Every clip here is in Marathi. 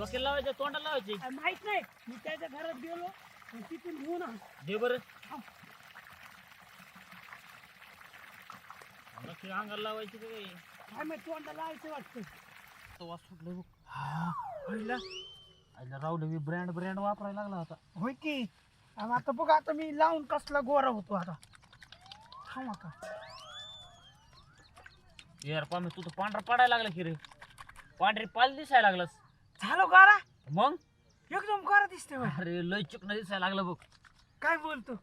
डोक्याला लावायचं तोंडाला लावायचे? अरे माहीत नाही. मी त्याच्या घरात गेलो आणि तिथून घेऊन आलो. दे बरं. नक्की अंगाला लावायची का काय काय माहीत तोंडाला लावायचं वाटतं. वास सुटला बघ. पहिला आईला राहुल मी ब्रँड ब्रँड वापरायला लागला होता. होय की? आता बघ आता मी लावून कसला गोरा होतो आता. थांब आता. यार पामी तू तर पांढरा पडायला लागला की रे. पांढरी पाल दिसायला लागलास. झालो गारा? मग? एकदम गोरा दिसते. अरे लय चिकन दिसायला लागलं बघ. काय बोलतो?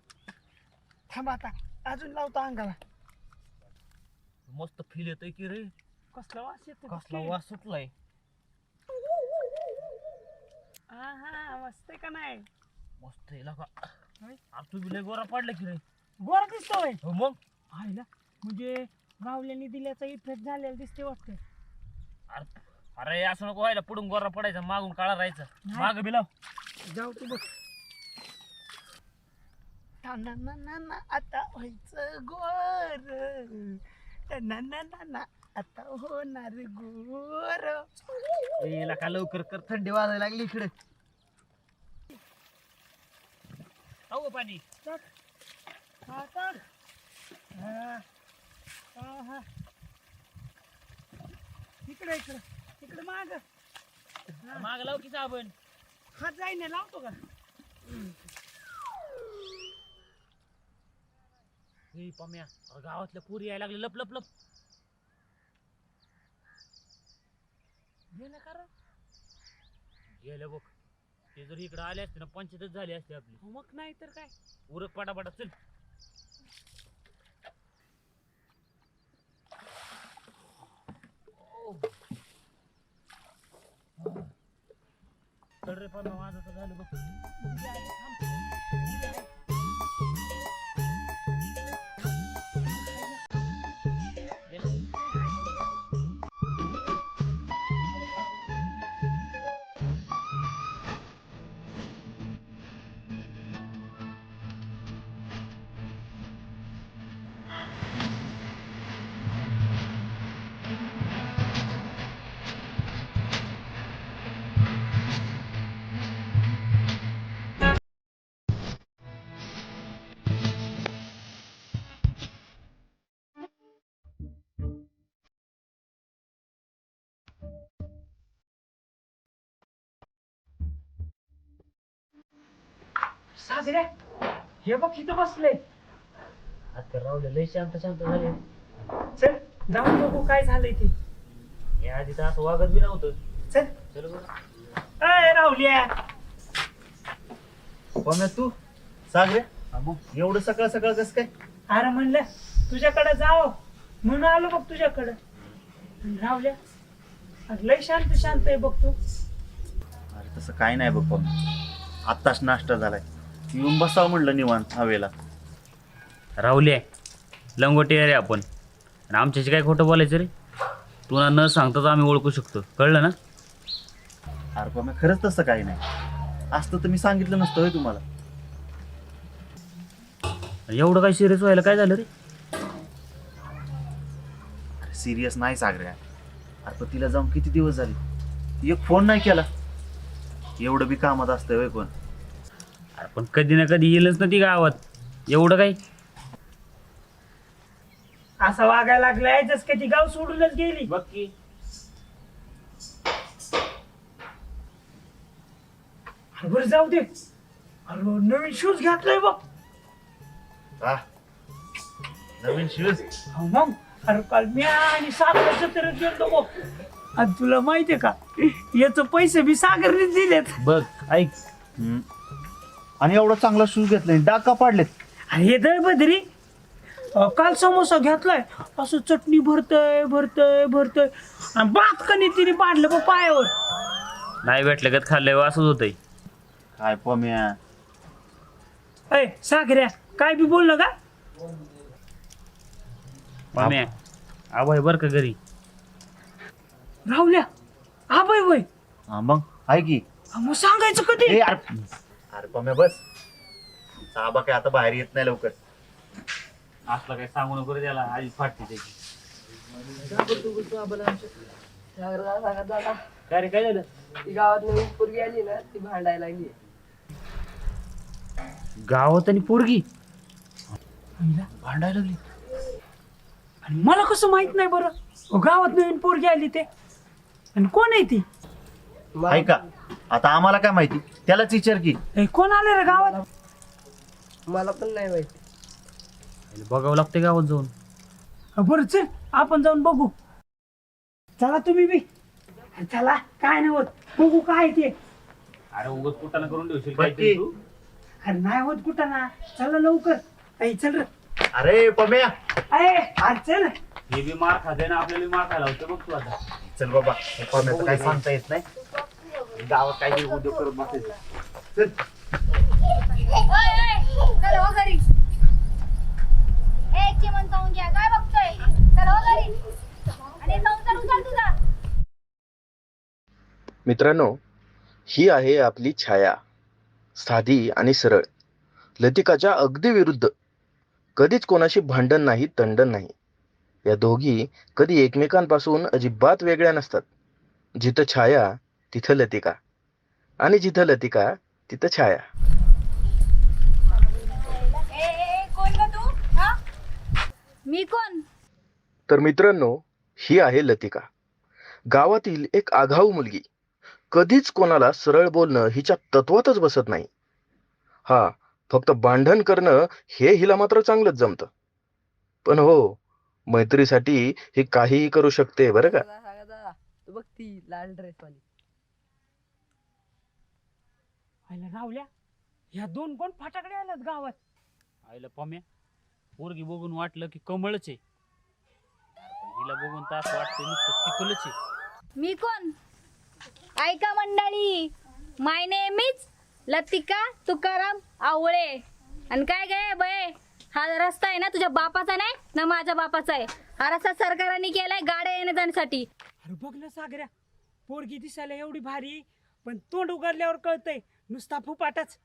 थांब आता अजून लावतो अंगाला. मस्त फील येतोय की रे. कसला वास येतो कसला वास सुटलाय. हा हा मस्त आहे का नाही? मस्त आहे लगा. होय. अरे तू बी लय गोरा पडला की रे. गोरा दिसतो होय. हो मग? आहे ना? म्हणजे गावल्याने दिल्याचा इफेक्ट झालेला दिसते वाटतं. अरे अरे असं नको व्हायला पुढून गोरा पडायचा मागून काळा राहायचा. माग बी लाव जाऊ तू बघ ना ना ना ना आता व्हायचं गोर ना ना ना ना आता होणार गोर याला का लवकर कर थंडी वाजायला लागली इकडे अहो पाणी चल. हा, चल. हा. हा, हा. इकडे इकडे इकडे माग. माग लाव की साबण. हात जाईन लावतो का? हे पम्या गावातल्या पुरी यायला लागले लप लप लप. गेलं का रे? गेले बघ. ते जर इकडे आले असते ना पंचायतच झाली असते आपली. मग नाही तर काय? उरक पटापटा चल. चल रे माझं तर झालं बघ. साजऱ्या हे बघ इथं बसले. आता राहुले लय शांत शांत झाले. चल जाऊन बघू काय झालंय ते. या आधी तर असं वागत बी नव्हतं. चल. चल बरं अय राहुल्या. पम्या तू? सागरे एवढं सकाळ सकाळ कसं काय? अरे म्हणलं तुझ्याकडे जाव. म्हणून आलो बघ तुझ्याकडं. आणि राहुल्या अरे लय शांत शांत आहे बघ तू. अरे तसं काय नाही बघ पम्या आत्ताच नाश्ता झालाय. येऊन बसावं म्हणलं निवांत हवेला. राहुले लंगोटी रे आपण. आणि आमच्याशी काय खोटं बोलायचं रे? तुला न सांगताच आम्ही ओळखू शकतो. कळलं ना? अरे पम्या खरंच तसं काही नाही. असतं तर मी सांगितलं नसतं होय तुम्हाला. एवढं काय सिरियस व्हायला काय झालं रे? अरे सिरियस नाही सागरे अरे पण तिला जाऊन किती दिवस झाले? एक फोन नाही केला. एवढं बी कामात असतंय होय कोण? अरे पण कधी ना कधी येईलच ना ती गावात. एवढं काय? असा वागायला लागलाय जस का ती गाव सोडूनच गेली? बघ की. अरे बरं जाऊ दे. अरे नवीन शूज घातलाय बघ. हा. नवीन शूज हा मग. अरे काल मी आणि सागर जत्रेत गेलो बघ. आणि तुला माहितीये का? याच पैसे बी सागरने दिलेत. बघ ऐक. हम्म. आणि एवढा चांगला शूज घेतलाय डाग का पाडलेत. हे दळ बदरी. अं, काल समोसा घेतलाय. असं चटणी भरतय भरतय भरतय. आणि बात कनी तिने पाडलं बघ पायावर. नाही भेटलं का? खाल्लंय असंच होतंय. काय पम्या? अय सागऱ्या काय बी बोललं का? पाम्या आवाय बर का घरी? राहुल्या बाई वय. हा मग आहे की. मग सांगायचं कधी? ए अरे अरे पम्या बस. साबा काय आता बाहेर येत नाही लवकर. असलं काय सांगू नको रे त्याला आधी फाटते त्याची काय रे काय झालं? ती गावात नवीन पोरगी. आली ना ती भांडायला लागली. गावात आणि पोरगी. भांडायला लागली आणि मला कसं माहीत नाही बरं? अहो, गावात नवीन पोरगी आली ते. आणि कोण आहे ती? आहे का? आता आम्हाला काय माहिती? त्यालाच विचार की. ए, कोण आले रे गावात? मला पण नाही माहिती. बघावं लागते गावात जाऊन. बरं चल आपण जाऊन बघू. चला तुम्ही बी. चला काय नाही होत. बघू काय आहे ते. अरे उगाच कुठाना करून काहीतरी. तू. अरे नाही होत कुठं ना. चला लवकर. ऐ चल रे. अरे पम्या. अरे अरे चल. हे बी मार खाते ना आपल्याला बी मार खायला होतं बघ तू आता. चल बाबा पम्याचं काय सांगता येत नाही. गावात काहीतरी उद्योग करत बसायचं. चल. ओय, ओय, चल हो हो मित्रांनो ही आहे आपली छाया. साधी आणि सरळ. लतिकाच्या अगदी विरुद्ध. कधीच कोणाशी भांडण नाही तंडण नाही. या दोघी कधी एकमेकांपासून अजिबात वेगळ्या नसतात. जिथं छाया तिथं लतिका. आणि जिथं लतिका तिथं छाया. हा? मी कोण? तर मित्रांनो ही आहे लतिका. गावातील एक आघाऊ मुलगी. कधीच कोणाला सरळ बोलणं हिच्या तत्वातच बसत नाही. हा फक्त भांडण करणं हे हिला मात्र चांगलंच जमतं. पण हो मैत्रीसाठी ही काहीही करू शकते बरं का? बघ ती लाल ड्रेस वाली. आईला रावल्या. ह्या दोन कोण फाटाकडे आल्यात गावात? आईला पम्या पोरगी बघून वाटलं की कमळच आहे. पण हिला बघून तर असं वाटतं नुसतं तिकलच आहे. मी कोण? ऐका मंडळी my name is Latika Tukaram Awale. आणि काय गे बये हा रस्ता आहे ना तुझ्या बापाचा नाही ना माझ्या बापाचा आहे. हा रस्ता सरकारने केलाय गाड्या येण्या जाण्यासाठी. अरे बघ ना सागऱ्या पोरगी दिसायला एवढी भारी पण तोंड उघडल्यावर कळतंय नुसता फुपाटाच.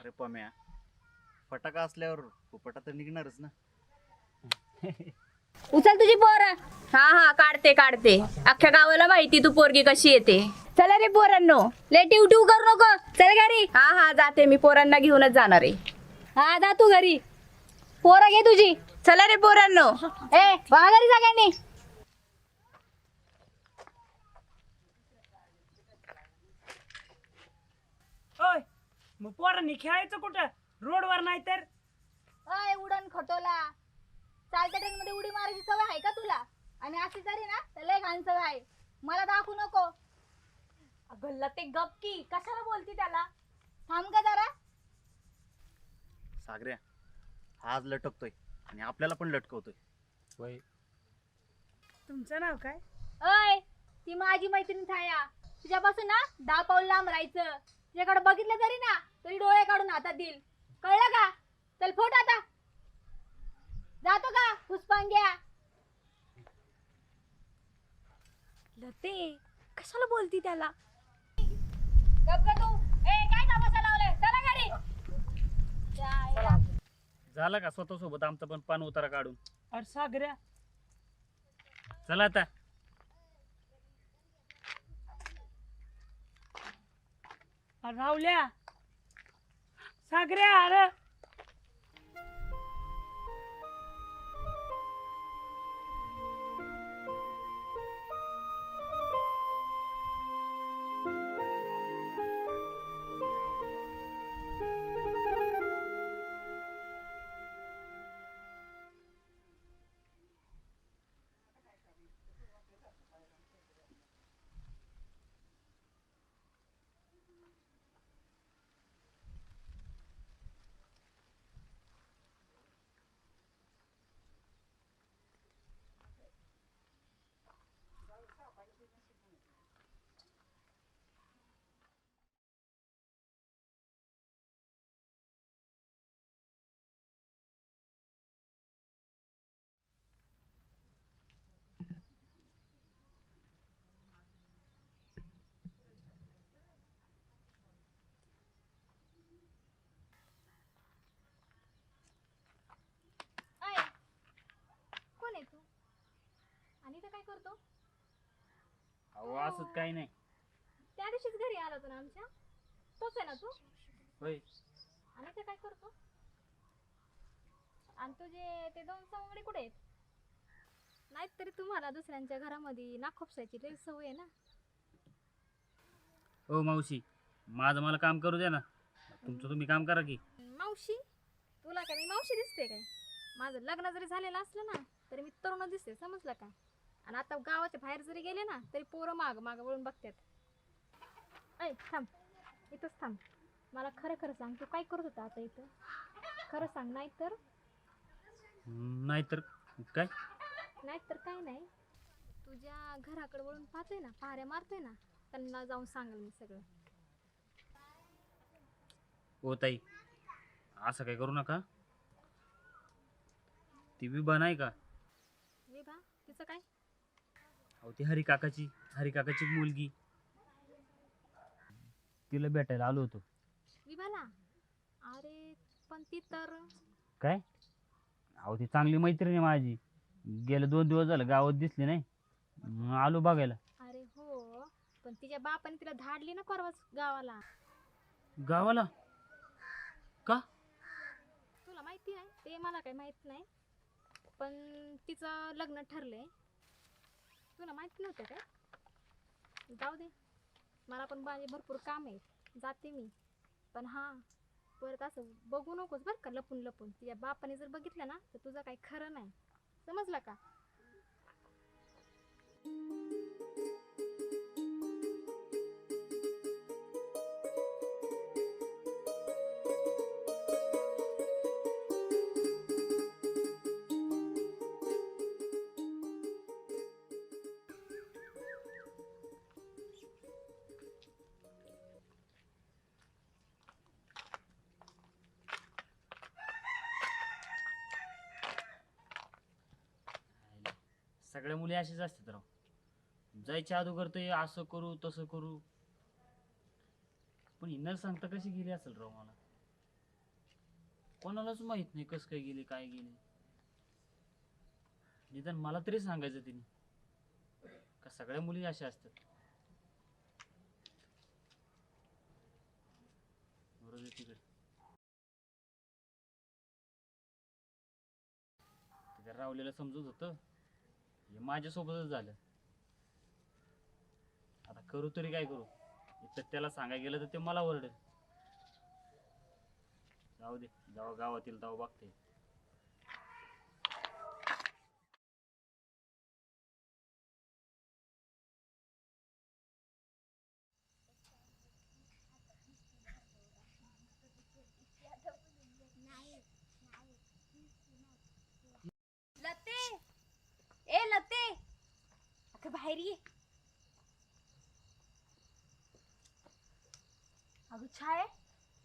अरे पम्या फटाका असल्यावर फुफटा तर निघणारच ना. उचल तुझी पोर. हा हा काढते काढते. अख्ख्या गावाला माहिती तू पोरगी कशी येते. चला रे पोरांनो लेट उठू करू नको. चल घरी. हा हा जाते मी. पोरांना घेऊनच जाणार आहे. हा जा तू घरी. पोरं घे तुझी. चला रे पोरांनो. ए वा घरी सगळ्यांनी होय मग पोरांनी खेळायचं कुठं? रोडवर नाही तर अय उडण खटोला. चालत्या ट्रेन मध्ये उडी मारायची सवय आहे का तुला? आणि अशी जरी ना तर लय घाण सवय आहे. मला दाखवू नको. अगं लते गपकी कशाला बोलती त्याला? थांब का जरा. सागऱ्या हा आज लटकतोय आणि आपल्याला पण लटकवतोय. होय तुमचं नाव काय? अय ती माझी मैत्रीण छाया तुझ्यापासून ना दहा पाऊल लांब राहायचं. तुझ्याकडे बघितलं तरी ना तरी डोळे काढून हातात देईल. कळलं का? चल फोट आता. जातो का? पुष्पांग्या? लते कशाला बोलती त्याला? गप ग तू. ए काय लावलाय? चला घरी. जायला. झाला का स्वतः सोबत आमचा पण पान उतारा काढून? अरे सागऱ्या. चला आता. राहुल्या रावल्या. सागऱ्या अरे. काय करतो? अहो असंच काही नाही. त्या दिवशीच घरी आला होता ना आमच्या. तोच आहे ना तू? होय. आणि ते काय करतो? आणि तुझे ते दोन सवंगडी कुठे आहेत? तुम्हाला दुसऱ्यांच्या घरामध्ये नाखोपसायची लई सवय आहे ना. हो मावशी. माझं मला काम करू द्या ना. तुमचं तुम्ही काम करा की. मावशी तुला काय मी मावशी दिसते काय? माझं लग्न जरी झालेलं असलं ना तरी मी तरुण दिसते समजलं का? आणि आता गावाच्या बाहेर जरी गेले ना तरी पोरं माग माग वळून बघतात. ऐ थांब. इथंच थांब. मला खरं खरं सांग तू काय करत होता आता इथं? खरं सांग नाही तर नाहीतर काय? नाही तर काय नाही. तुझ्या घराकडे वळून पाहतोय ना पहाऱ्या मारतोय ना त्यांना जाऊन सांगेल मी सगळं. हो ताई असं काय करू नका. ती विभा नाही का? विभा? तिचं काय? अहो ती हरी काकाची हरी काकाची मुलगी. तिला भेटायला आलो होतो. विभाला अरे पण ती तर काय? अहो ती चांगली मैत्रीण आहे माझी. गेले दोन दिवस झालं गावात दिसली नाही. मग आलो बघायला. अरे हो पण तिच्या बापाने तिला धाडली ना परवाच गावाला. गावाला? का? तुला माहिती नाही ते मला काही माहीत नाही. पण तिचं लग्न ठरलंय. तुला माहिती नव्हतं काय जाऊ दे. मला पण माझे भरपूर काम आहे. जाते मी. पण हां परत असं बघू नकोस बरं का लपून लपून. तुझ्या बापाने जर बघितलं ना तर तुझं काही खरं नाही. समजलं का? सगळ्या मुली अशाच असतात राव. जायच्या अगोदर ते असं करू तसं करू. पण इनर सांगता कशी गेली असेल राव मला? कोणालाच माहीत नाही कसं काय गेली काय गेली. निदान मला तरी सांगायचं तिने. का सगळ्या मुली अशा असतात. बरोबर तिकडे. त्या रावलेला समजत होतं हे माझ्यासोबतच झालं. आता करू तरी काय करू? इथं त्याला सांगायला गेलं तर ते मला ओरडेल. जाऊ दे जेव्हा गावातील तेव्हा बघते लते ए लते अगं बाहेर ये अगं छाय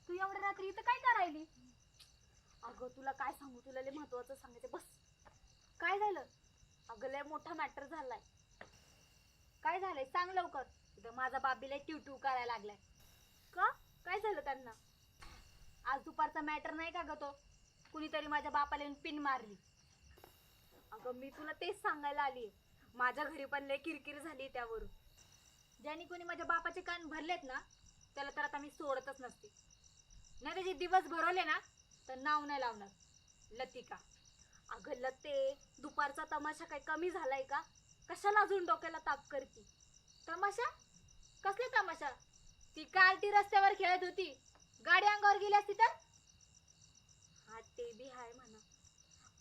तू एवढ्या रात्री इथं काय करायली अगं तुला काय सांगू? तुला लय महत्वाचं सांगायचं बस. काय झालं? अगं लय मोठा मॅटर झालाय. काय झालंय? सांग लवकर. इथं माझा बाबीला ट्यू ट्यू करायला लागलाय. का? काय झालं त्यांना? आज दुपारचा मॅटर नाही का ग तो? कुणीतरी माझ्या बापाला येऊन पिन मारली. अगं मी तुला तेच सांगायला आली माझ्या घरी पण लय किरकिर झाली त्यावरून. ज्याने कोणी माझ्या बापाचे कान भरलेत ना त्याला तर आता मी सोडतच नसते. नाही त्याचे दिवस भरवले ना तर नाव नाही लावणार. लतिका. अगं लते दुपारचा तमाशा काय कमी झालाय का? कशाला अजून डोक्याला ताप करती? तमाशा? कसले तमाशा? ती काल ती रस्त्यावर खेळत होती. गाडी अंगावर गेली असती तर? हा ते बी हाय म्हणा.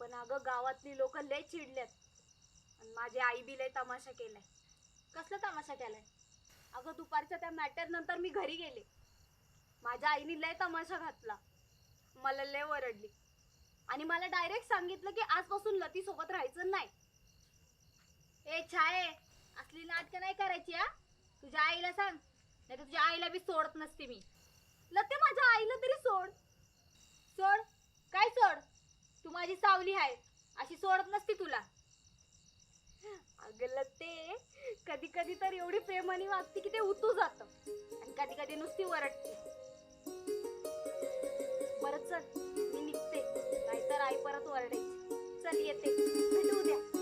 पण अगं गावातली लोक लय चिडल्यात. आणि माझी आई बी लय तमाशा केलाय. कसला तमाशा केलाय? अगं दुपारच्या त्या मॅटर नंतर मी घरी गेले. माझ्या आईने लय तमाशा घातला. मला लय ओरडली. आणि मला डायरेक्ट सांगितलं की आजपासून लती सोबत राहायचं नाही. ए छाये असली नाटकं नाही करायची हा? तुझ्या आईला सांग. नाही तुझ्या आईला बी सोडत नसते मी. लते माझ्या आईला तरी सोड. सोड? काय सोड? तू माझी सावली आहे. अशी सोडत नसती तुला. अगं ते कधी कधी तर एवढी प्रेमाने वागते की ते उतू जात. आणि कधी कधी नुसती वरटते बरं चल मी निघते. नाहीतर आई परत ओरडायची. चल येते. भेटू द्या